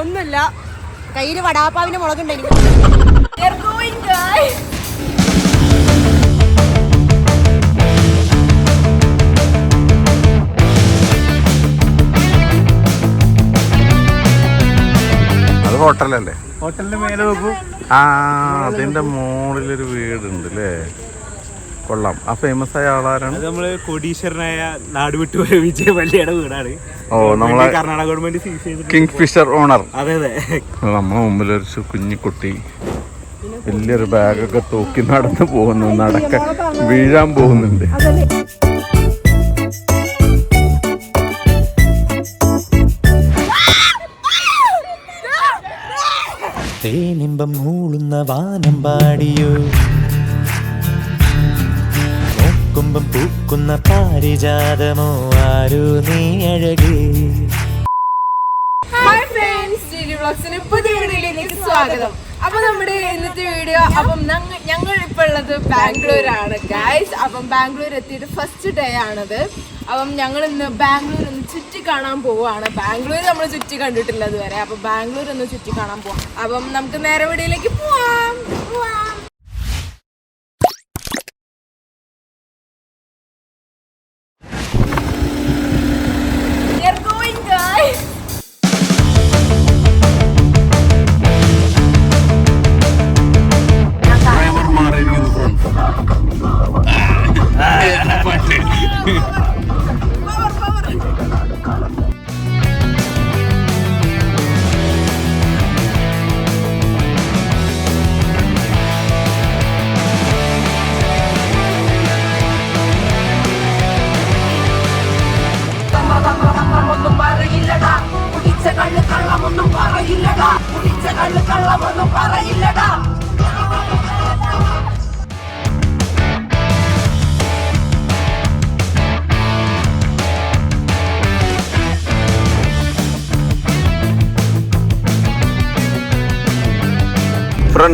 ഒന്നുമില്ല. കയ്യിൽ വടാപ്പാവിന്റെ മുളകുണ്ടായി അത് ഹോട്ടലല്ലേ? ഹോട്ടലിന്റെ മേലെ നോക്കൂ. ആ അതിന്റെ മുകളിലൊരു വീടുണ്ട് അല്ലേ കൊള്ളാം. ആ ഫേമസ് ആയ ആളാരാണ്? അത് നമ്മൾ കോടീശ്വരനായ നാട് വിട്ടുപോയ വിജയ മല്യയുടെ വീടാണ്. ഓ നമ്മളെ കർണാടക ഗവൺമെന്റ് സീസ് ചെയ്തിട്ട് കിങ് ഫിഷർ ഓണർ അതെ അതെ. നമ്മളെ മുമ്പിലൊരു കുഞ്ഞു കുഞ്ഞിക്കുട്ടി വലിയൊരു ബാഗൊക്കെ തൂക്കി നടന്നു പോകുന്നു നടക്ക വീഴാൻ പോകുന്നുണ്ട്. തേനിമ്പം മൂളുന്ന വാനം പാടിയോ? നോക്കുമ്പം പൂക്കുന്ന പാരിജാതമോ? ആരോ നീ അഴകേ? ഹായ് ഫ്രണ്ട്സ് പുതിയ വീഡിയോയിലേക്ക് സ്വാഗതം. അപ്പൊ നമ്മുടെ ഇന്നത്തെ വീഡിയോ അപ്പം ഞങ്ങ- ഞങ്ങൾ ഇപ്പൊ ഉള്ളത് ബാംഗ്ലൂരാണ്. ഗായ്സ് അപ്പം ബാംഗ്ലൂർ എത്തിയിട്ട് ഫസ്റ്റ് ഡേ ആണത്. അപ്പം ഞങ്ങൾ ഇന്ന് ബാംഗ്ലൂർ ഒന്ന് ചുറ്റി കാണാൻ പോവാണ്. ബാംഗ്ലൂർ നമ്മൾ ചുറ്റി കണ്ടിട്ടില്ല ഇതുവരെ. അപ്പൊ ബാംഗ്ലൂർ ഒന്ന് ചുറ്റി കാണാൻ പോവാം. അപ്പം നമുക്ക് നേരെ വീഡിയോയിലേക്ക് പോവാം.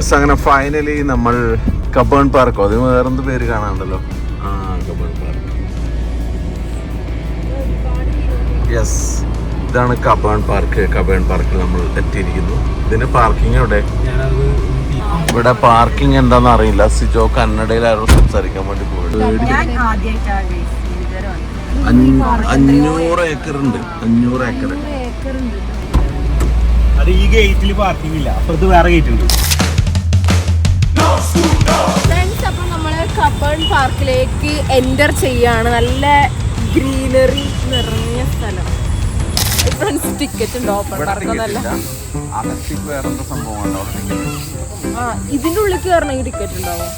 ഫ്രണ്ട്സ് അങ്ങനെ ഫൈനലി നമ്മൾ കബേൺ പാർക്കോ അതിന് വേറെന്ത് പേര് കാണാണ്ടല്ലോ ആ കബേൺ പാർക്ക്. യെസ് ഇതാണ് കബേൺ പാർക്ക്. കബേൺ പാർക്കിൽ നമ്മൾ എത്തിയിരിക്കുന്നു. ഇതിന് പാർക്കിംഗ് എവിടെ? ഇവിടെ പാർക്കിംഗ് എന്താണെന്ന് അറിയില്ല. സിജോ കന്നഡയിലായിരുന്നു സംസാരിക്കാൻ വേണ്ടി പോയത് അഞ്ഞൂ- അഞ്ഞൂറ് ഏക്കർ ഉണ്ട്. അഞ്ഞൂറ് ഏക്കർ അത് ഈ ഗേറ്റിൽ പാർക്കിംഗ് ഇല്ല. അപ്പുറത്ത് വേറെ ഗേറ്റ് ഉണ്ട്. ഫ്രണ്ട്സ് അപ്പം നമ്മൾ കബൺ പാർക്കിലേക്ക് എന്റർ ചെയ്യാണ്. നല്ല ഗ്രീനറി നിറഞ്ഞ സ്ഥലം. ഫ്രണ്ട്സ് ടിക്കറ്റ് ഉണ്ടോ. ഓപ്പൺ പാർക്കൊന്നല്ല ഇതിന്റെ ഉള്ളിൽ കയറണമെങ്കിൽ ടിക്കറ്റ് ഉണ്ടാവും?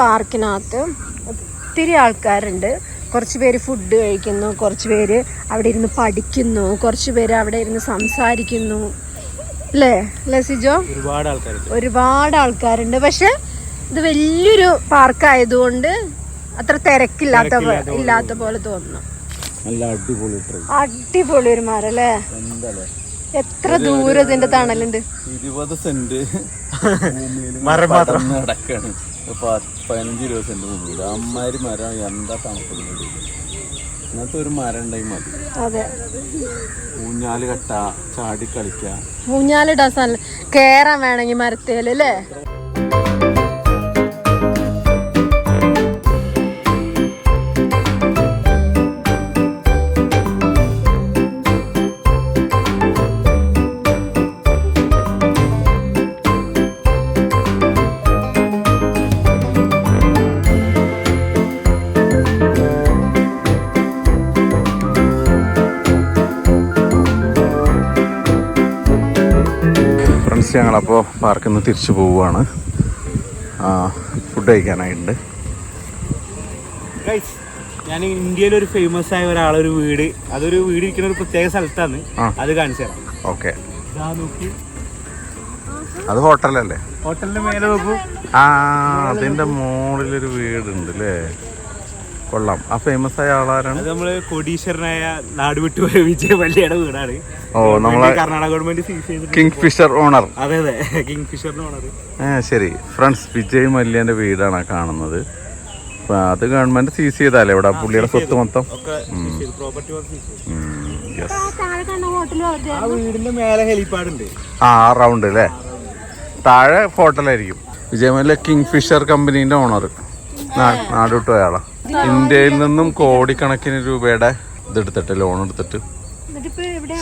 പാർക്കിനകത്ത് ഒത്തിരി ആൾക്കാരുണ്ട്. കുറച്ച് പേര് ഫുഡ് കഴിക്കുന്നു കുറച്ച് പേര് അവിടെ ഇരുന്ന് പഠിക്കുന്നു കുറച്ച് പേര് അവിടെ ഇരുന്ന് സംസാരിക്കുന്നു. അല്ലേ? അല്ലേ സിജോ? ഒരുപാട് ആൾക്കാരുണ്ട്. ഒരുപാട് ആൾക്കാരുണ്ട്. പക്ഷെ ഇത് വലിയൊരു പാർക്കായതുകൊണ്ട് അത്ര തിരക്കില്ലാത്ത ഇല്ലാത്ത പോലെ തോന്നുന്നു. നല്ല അടിപൊളി അടിപൊളി ഒരു മരം അല്ലേ? എത്ര ദൂരം ഇതിന്റെ തണലുണ്ട്? ഇരുപത് സെന്റ് മരം മാത്രം. നടക്കാണ്. പതിനഞ്ച് ഇരുപത് സെന്റ് ഭൂമിയിൽ അമ്മാരി മരം എന്താ തണുപ്പിടുന്നത് ഇന്നത്തെ ഒരു മരം ഉണ്ടായി മതി. അതെ. ഊഞ്ഞാൽ കട്ട ചാടി കളിക്ക. ഊഞ്ഞാലിടാൻ കേറാൻ വേണമെങ്കിൽ മരത്തേൽ അല്ലേ? ഫ്രണ്ട്സ് ഞങ്ങളപ്പോൾ പാർക്കിൽ നിന്ന് തിരിച്ചു പോവുകയാണ് ഫുഡ് കഴിക്കാനായിട്ടുണ്ട്. ഞാൻ ഇന്ത്യയിൽ ഒരു ഫേമസ് ആയ ഒരാളൊരു വീട് അതൊരു വീട് ഇരിക്കുന്ന ഒരു പ്രത്യേക സ്ഥലത്താണ്. അത് കാണിച്ചു തരാം. ഓക്കെ അത് ഹോട്ടലല്ലേ ഹോട്ടലിന്റെ മേലെ നോക്കൂ. ആ അതിന്റെ മോളിലൊരു വീടുണ്ട് അല്ലേ കൊള്ളാം. ആ ഫേമസ് ആയ ആളാരാണ്? അത് നമ്മൾ കോടീശ്വരനായ നാട് വിട്ടുപോയ വിജയ മല്യയുടെ വീടാണ്. ഓ നമ്മളെ കർണാടക ഗവൺമെന്റ് സീസ് ചെയ്തിട്ട് കിങ് ഫിഷർ ഓണർ അതെ അതെ. കിങ് ഫിഷറിന്റെ ഓണർ ഏഹ് ശരി. ഫ്രണ്ട്സ് വിജയ് മല്യന്റെ വീടാണ് ആ കാണുന്നത്. അപ്പൊ അത് ഗവൺമെന്റ് സീസ് ചെയ്താലേ ഇവിടെ പുള്ളിയുടെ സ്വത്ത് മൊത്തം? ഒക്കെ പ്രോപ്പർട്ടി യെസ് താഴെ കണ്ട ഹോട്ടലും ആ വീടിന്റെ മേലെ ഹെലിപാഡ് ഉണ്ട് ആ റൗണ്ട് അല്ലേ താഴെ ഹോട്ടലായിരിക്കും വിജയമല്ല കിങ് ഫിഷർ കമ്പനീന്റെ ഓണർ നാട് വിട്ടു അയാളാ ഇന്ത്യയിൽ നിന്നും കോടിക്കണക്കിന് രൂപയുടെ ഇതെടുത്തിട്ട് ലോൺ എടുത്തിട്ട്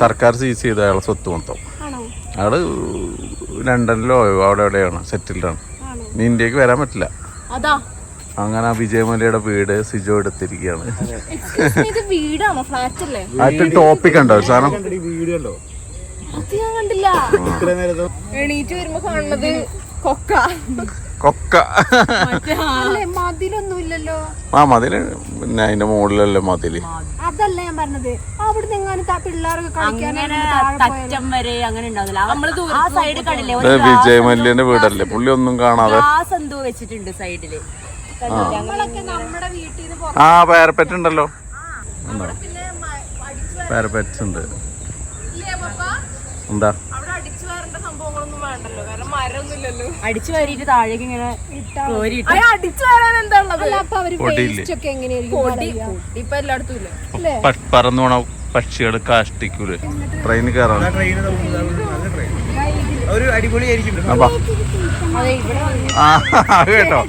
സർക്കാർ സീസ് ചെയ്ത അയാളെ സ്വത്ത് മൊത്തം. ആണോ? അയാൾ ലണ്ടനിലോ അവിടെ എവിടെയാണ്? സെറ്റിൽഡാണ് ഇനി ഇന്ത്യയ്ക്ക് വരാൻ പറ്റില്ല. അതാ. അങ്ങനെ വിജയമലയുടെ വീട് സിജോ എടുത്തിരിക്കുകയാണ്. അല്ലേ? ടോപ്പിക് ഉണ്ടോ? സാധനം? ഈ വീട് അത് ഞാൻ കണ്ടില്ല. ഇത്ര നേരത്തെ എണീറ്റ് വരുമ്പോ കാണുന്നത് കൊക്ക. കൊക്ക. മതിലൊന്നുമില്ലല്ലോ. ആ മതിൽ. പിന്നെ അതിന്റെ മുകളിലല്ലേ മതിൽ. അതല്ല ഞാൻ പറഞ്ഞത്. അവിടുന്ന് എങ്ങാനും ഇത് വിജയമല്യന്റെ വീടല്ലേ? പുള്ളി ഒന്നും കാണാതെ. വെച്ചിട്ടുണ്ട് സൈഡിൽ ആ. പേരപ്പറ്റ് ഉണ്ടല്ലോ. പേരപ്പറ്റ് ഉണ്ട്? എന്താ? അടിച്ചു വാരിയിട്ട് താഴേക്ക് ഇങ്ങനെ എന്താ പറന്നു പോണ പക്ഷികൾ കാഷ്ടിക്കൂൽ? ട്രെയിനിൽ അത് കേട്ടോ.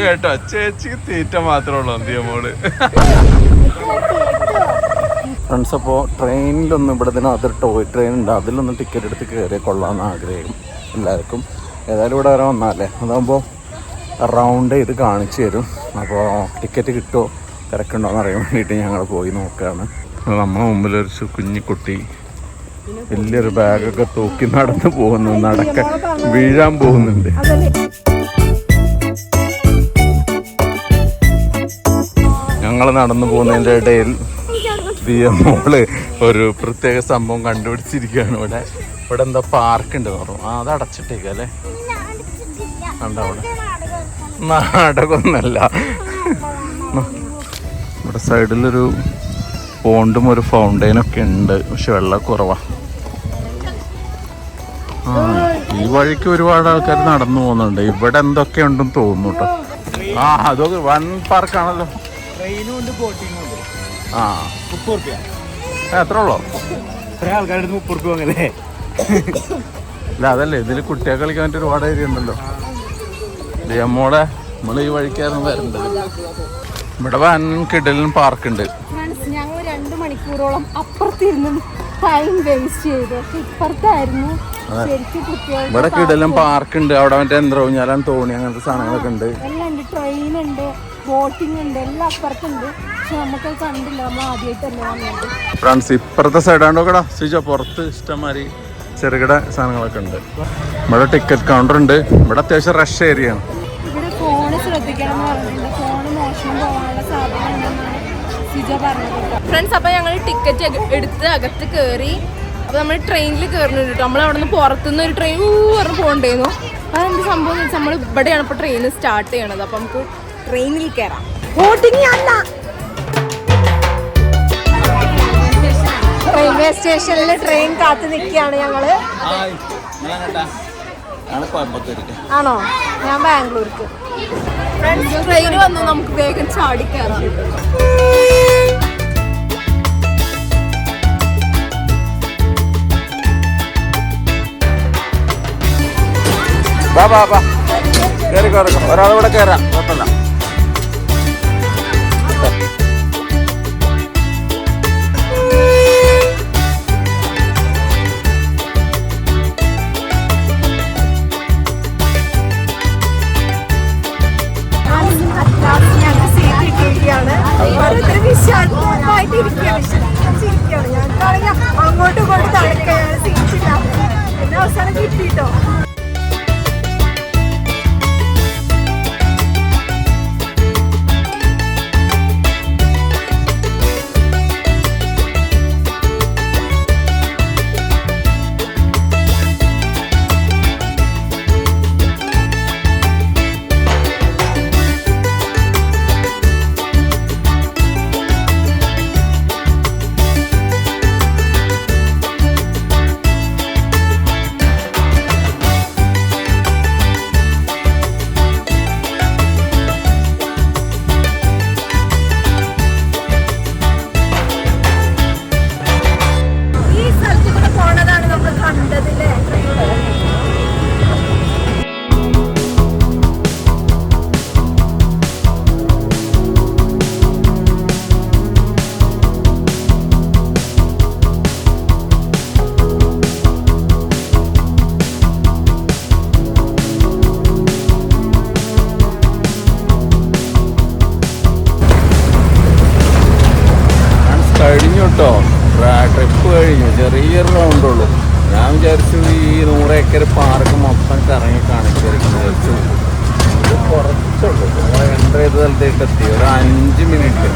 കേട്ടോ. ചേച്ചിക്ക് തീറ്റ മാത്രമേ ഉള്ളൂ എന്തിയ മോൾ? ഫ്രണ്ട്സ് അപ്പോൾ ട്രെയിനിലൊന്നും ഇവിടെ അതിനകത്ത് ടോയ് ട്രെയിൻ ഉണ്ട്. അതിലൊന്നും ടിക്കറ്റ് എടുത്ത് കയറിയ കൊള്ളാമെന്ന് ആഗ്രഹം എല്ലാവർക്കും ഏതായാലും ഇവിടെ വരെ വന്നാലേ. അതാകുമ്പോൾ റൗണ്ട് ചെയ്ത് കാണിച്ചു തരും. അപ്പോൾ ടിക്കറ്റ് കിട്ടുമോ തിരക്കുണ്ടോ എന്ന് അറിയാൻ വേണ്ടിയിട്ട് ഞങ്ങൾ പോയി നോക്കുകയാണ്. നമ്മളെ മുമ്പിലൊരു ഒരു കുഞ്ഞിക്കുട്ടി വലിയൊരു ബാഗൊക്കെ തൂക്കി നടന്നു പോകുന്നു. നടക്ക വീഴാൻ പോകുന്നുണ്ട്. ഞങ്ങൾ നടന്നു പോകുന്നതിന്റെ ഇടയിൽ ദിയ മോൾ ഒരു പ്രത്യേക സംഭവം കണ്ടുപിടിച്ചിരിക്കുകയാണ് ഇവിടെ. ഇവിടെ എന്താ പാർക്ക് ഉണ്ട് പറഞ്ഞു. ആ അത് അടച്ചിട്ടേക്ക അല്ലേ? കണ്ടോ അവിടെ? നാടകമൊന്നല്ല ഇവിടെ സൈഡിലൊരു പോണ്ടും ഒരു ഫൗണ്ടെയിനൊക്കെ ഉണ്ട്. പക്ഷെ വെള്ളം കുറവാ. ആ ഈ വഴിക്ക് ഒരുപാട് ആൾക്കാർ നടന്നു പോകുന്നുണ്ട്. ഇവിടെ എന്തൊക്കെ ഉണ്ടെന്ന് തോന്നുന്നു കേട്ടോ ആ അതൊക്കെ വൺ പാർക്കാണല്ലോ ട്രെയിനും ഉണ്ട് ബോട്ടിങ്ങും ഉണ്ട്. ആ. മുപ്പത് റുപ്യ എത്ര ഉള്ളോ ആൾക്കാരുടെ മുപ്പത് റുപ്യ വാങ്ങല്ലേ? അല്ല അതല്ലേ ഇതിൽ കുട്ടികൾ കളിക്കാൻ പറ്റിയ ഒരുപാട് ഏരിയ ഉണ്ടല്ലോ. അമ്മോടെ നമ്മൾ ഈ വഴിക്കായിരുന്നു വരേണ്ടത്. ഇവിടെ വൻ കിടലും പാർക്കുണ്ട് ഞങ്ങൾ രണ്ട് മണിക്കൂറോളം അപ്പുറത്തിരുന്നു ടൈം വേസ്റ്റ് ചെയ്തു. പക്ഷെ ഇപ്പുറത്തായിരുന്നു. ഇവിടെ കിടലും പാർക്കുണ്ട് അവിടെ മറ്റേ എന്തോ ഞാനാണ് തോണി അങ്ങനത്തെ സാധനങ്ങളൊക്കെ ഉണ്ട്. എല്ലാം ഉണ്ട്. ട്രെയിൻ ഉണ്ട് ബോട്ടിംഗ് ഉണ്ട് എല്ലാം അപ്പുറത്തുണ്ട്. പക്ഷെ നമുക്ക് കണ്ടില്ല. നമ്മൾ ആദ്യമായിട്ടല്ലേ വന്നത്. ഫ്രണ്ട്സ് ഇപ്പുറത്തെ സൈഡാണ്ടോ കടാ സ്വിച്ച് പുറത്ത് ഇഷ്ടംമാതിരി ചെറുകിട സാധനങ്ങളൊക്കെ ഉണ്ട്. ഇവിടെ ടിക്കറ്റ് കൗണ്ടർ ഉണ്ട്. ഇവിടെ അത്യാവശ്യം റഷ് ഏരിയ ആണ്. ഫ്രണ്ട്സ് അപ്പൊ ഞങ്ങൾ ടിക്കറ്റ് എടുത്ത് അകത്ത് കയറി അപ്പൊ നമ്മൾ ട്രെയിനിൽ കയറുന്നുണ്ട് കേട്ടോ. നമ്മൾ അവിടെ നിന്ന് പുറത്തുനിന്ന് ഒരു ട്രെയിൻ പറഞ്ഞ് പോകണ്ടായിരുന്നു അപ്പൊ എന്ത് സംഭവം നമ്മൾ ഇവിടെയാണ് ഇപ്പൊ ട്രെയിൻ സ്റ്റാർട്ട് ചെയ്യണത്. അപ്പൊ നമുക്ക് ട്രെയിനിൽ കയറാം റെയിൽവേ സ്റ്റേഷനിൽ ട്രെയിൻ കാത്തു നിൽക്കുകയാണ് ഞങ്ങൾ. ആണോ? ഞാൻ ബാംഗ്ലൂർക്ക്. ട്രെയിൻ വന്നു. നമുക്ക് വേഗം ചാടി കയറാം ബാ ബാ ബാ കയറി കുഴപ്പമില്ല. ചെറിയൊരു റൗണ്ട് ഉള്ളൂ. ഞാൻ വിചാരിച്ചു ഈ നൂറ് ഏക്കർ പാർക്ക് മൊത്തം കറങ്ങി കാണിച്ചു വിചാരിച്ചു ഇത് കുറച്ചുള്ളൂ. നമ്മൾ എന്റർ ചെയ്ത സ്ഥലത്തേക്ക് എത്തി. ഒരു അഞ്ച് മിനിറ്റ്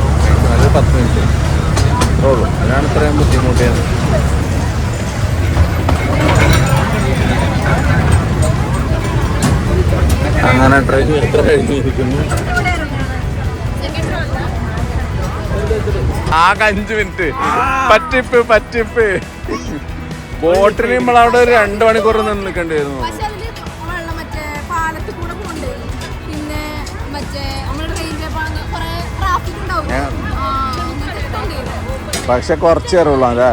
അത് പത്ത് മിനിറ്റ് അത്രേ അതാണ് ഇത്രയും ബുദ്ധിമുട്ടിയത്. അങ്ങനെ ട്രെയിൻ കഴിഞ്ഞിരിക്കുന്നു. ആകെ അഞ്ചു മിനിറ്റ്. പറ്റിപ്പ് പറ്റിപ്പ്. ബോട്ടിന് നമ്മളവിടെ ഒരു രണ്ട് മണിക്കൂർ നിന്ന് നിൽക്കേണ്ടിയിരുന്നു. പക്ഷെ കുറച്ചേ വെള്ളം മറ്റേ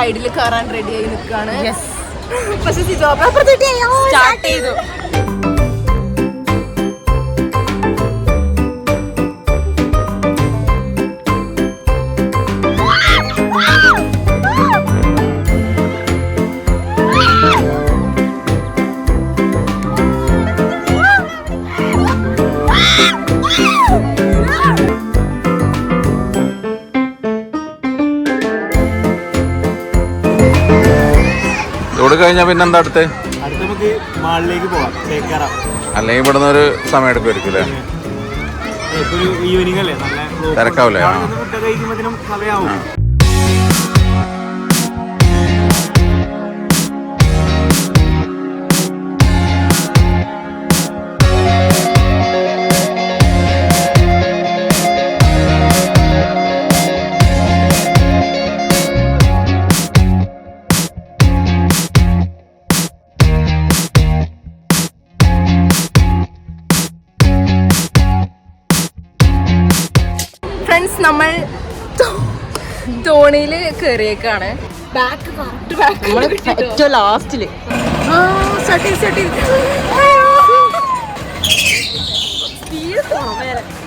റൈഡിൽ കയറാൻ റെഡി ആയി നിൽക്കുകയാണ് പക്ഷെ സ്റ്റാർട്ട് ചെയ്തു. കഴിഞ്ഞാൽ പിന്നെ എന്താ അടുത്ത്? അടുത്ത് നമുക്ക് മാളിലേക്ക് പോവാം ചേക്കാറ. അല്ലെങ്കിൽ ഇവിടുന്ന് ഒരു സമയം എടുക്കുമായിരിക്കും അല്ലേ? ഇപ്പൊ ഒരു ഈവനിങ് അല്ലേ? നല്ല block തിരക്കാവൂലേ? ആ. അവിടെ നിന്ന് ഫുഡ് കഴിക്കുമ്പോഴത്തേനും സമയമാവും തോണിയിൽ കയറിയേക്കാണ് ബാക്ക് ബാക്ക് ഏറ്റവും ലാസ്റ്റിൽ സട്ടി സട്ടി മരണമാസം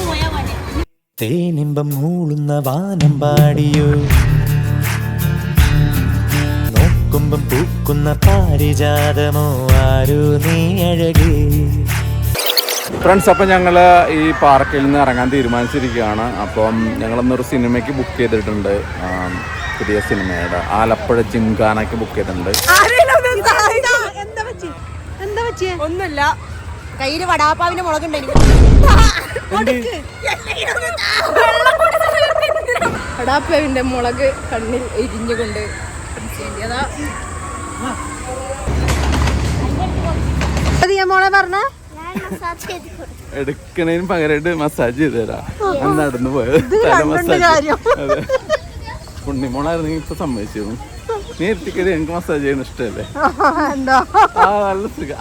പോലെ തേനിമ്പം മൂളുന്ന വാനം പാടിയോ? നോക്കുമ്പം പൂക്കുന്ന പാരിജാതമോ? ആരോ നീ അഴകേ? ഫ്രണ്ട്സ് അപ്പം ഞങ്ങൾ ഈ പാർക്കിൽ നിന്ന് ഇറങ്ങാൻ തീരുമാനിച്ചിരിക്കുകയാണ്. അപ്പം ഞങ്ങളൊന്നൊരു സിനിമയ്ക്ക് ബുക്ക് ചെയ്തിട്ടുണ്ട്. പുതിയ സിനിമയുടെ ആലപ്പുഴ ജിംഖാനയ്ക്ക് ബുക്ക് ചെയ്തിട്ടുണ്ട്. ഒന്നുമില്ല. കയ്യിൽ വടാപ്പാവിന്റെ മുളകുണ്ടായിരുന്നു മുളക് കണ്ണിൽ എരിഞ്ഞുകൊണ്ട് അതാ മോളെ പറഞ്ഞ? എടുക്കണതിന് പകരമായിട്ട് മസാജ് ചെയ്ത് തരാം നടന്നു പോയത് തല മസാജ്. അതെ. പുണ്ണിമോളായിരുന്നെങ്കിൽ ഇപ്പൊ സമ്മതിച്ചിരുന്നു നീ എത്തിക്കരുത് എനിക്ക് മസാജ് ചെയ്യുന്ന ഇഷ്ടല്ലേ നല്ല സുഖം.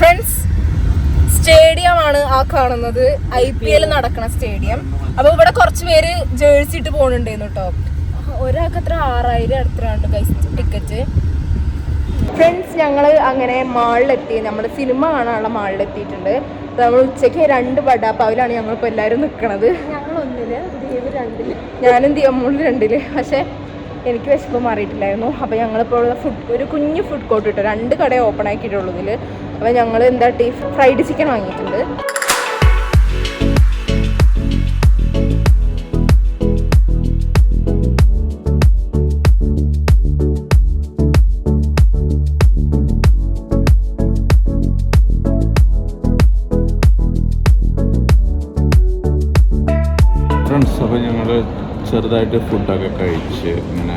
ഫ്രണ്ട്സ് സ്റ്റേഡിയം ആണ് ആ കാണുന്നത്. ഐ പി എൽ നടക്കണ സ്റ്റേഡിയം. അപ്പൊ ഇവിടെ കുറച്ച് പേര് ജേഴ്സി ഇട്ട് പോണുണ്ടായിരുന്നു കേട്ടോ. ഒരാൾക്ക് അത്ര ആറായിരം അടുത്താണ് ഗൈസ് ടിക്കറ്റ് ഫ്രണ്ട്സ് ഞങ്ങൾ അങ്ങനെ മാളിലെത്തി. നമ്മൾ സിനിമ കാണാനുള്ള മാളിലെത്തിയിട്ടുണ്ട്. നമ്മൾ ഉച്ചയ്ക്ക് രണ്ട് വട ഞങ്ങളിപ്പോൾ എല്ലാവരും നിൽക്കണത് ഞാനും ദിയമ്മൂൾ രണ്ടിൽ. പക്ഷേ എനിക്ക് വിശപ്പ് മാറിയിട്ടില്ലായിരുന്നു. അപ്പോൾ ഞങ്ങളിപ്പോൾ ഫുഡ് ഒരു കുഞ്ഞു ഫുഡ് കോർട്ട് ഇട്ടു രണ്ട് കട ഓപ്പൺ ആക്കിയിട്ടുള്ളൂ ഇതിൽ അപ്പോൾ ഞങ്ങൾ എന്താ ടീ ഫ്രൈഡ് ചിക്കൻ വാങ്ങിയിട്ടുണ്ട്. ചെറുതായിട്ട് ഫുഡൊക്കെ കഴിച്ച് ഇങ്ങനെ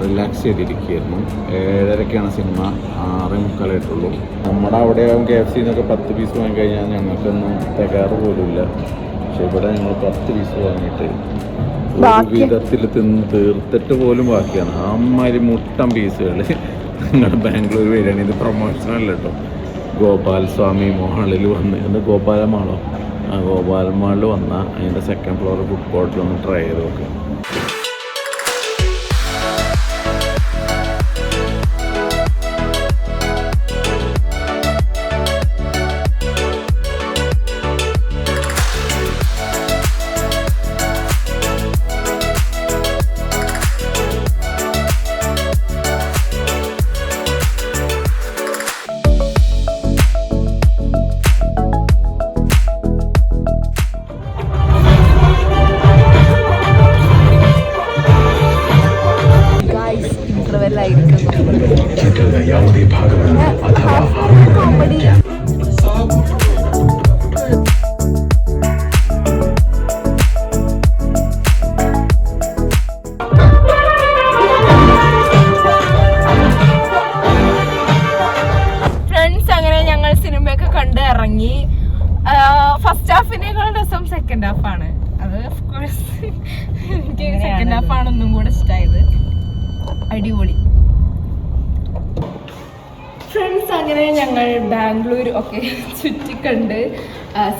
റിലാക്സ് ചെയ്തിരിക്കുകയായിരുന്നു. ഏഴരക്കാണ് സിനിമ ആറേ മുക്കാലായിട്ടുള്ളൂ നമ്മുടെ അവിടെ കെ എഫ് സിന്നൊക്കെ പത്ത് പീസ് വാങ്ങി കഴിഞ്ഞാൽ ഞങ്ങൾക്കൊന്നും തികയാറ് പോലുമില്ല. പക്ഷെ ഇവിടെ ഞങ്ങൾ പത്ത് പീസ് വാങ്ങിയിട്ട് ഒരു വിധത്തിൽ തിന്ന് തീർത്തിട്ട് പോലും ബാക്കിയാണ്. അമ്മാതിരി മുട്ടം പീസുകൾ നിങ്ങളുടെ ബാംഗ്ലൂർ വരികയാണ് ഇത് പ്രൊമോഷനല്ല കേട്ടോ. ഗോപാൽ സ്വാമി മോളിൽ വന്ന്. എന്ത് ഗോപാല മാളോ ആ ഗോപാല മാളിൽ വന്ന. അതിന്റെ സെക്കൻഡ് ഫ്ലോർ ഫുഡ് കോർട്ടിൽ ഒന്ന് ട്രൈ ചെയ്ത് നോക്കുക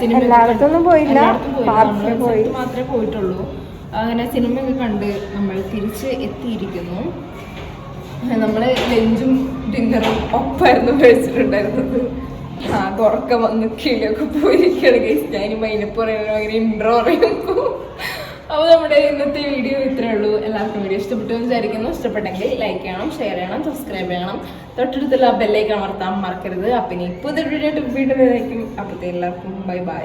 സിനിമ എല്ലായിടത്തൊന്നും പോയില്ല. നമ്മൾ മാത്രമേ പോയിട്ടുള്ളൂ. അങ്ങനെ സിനിമയൊക്കെ കണ്ട് നമ്മൾ തിരിച്ച് എത്തിയിരിക്കുന്നു. നമ്മൾ ലഞ്ചും ഡിന്നറും ഒപ്പായിരുന്നു കഴിച്ചിട്ടുണ്ടായിരുന്നത്. ആ ഉറക്കം വന്ന് കിളിയൊക്കെ പോയിരിക്കുകയാണ് ഗൈസ് ഞാൻ മൈനപ്പ് പറയുന്നത് ഭയങ്കര ഇൻട്രോ പറയുമ്പോൾ അപ്പോൾ നമ്മുടെ ഇന്നത്തെ വീഡിയോ ഇത്രേ ഉള്ളൂ. എല്ലാവർക്കും വീഡിയോ ഇഷ്ടപ്പെട്ടു വിചാരിക്കുന്നു. ഇഷ്ടപ്പെട്ടെങ്കിൽ ലൈക്ക് ചെയ്യണം ഷെയർ ചെയ്യണം സബ്സ്ക്രൈബ് ചെയ്യണം. തൊട്ടടുത്തുള്ള ബെല്ലേക്ക് അമർത്താൻ മറക്കരുത്. അപ്പം ഇനി പുതിയ വീഡിയോ വീണ്ടും അപ്പോഴത്തെ എല്ലാവർക്കും ബൈ ബൈ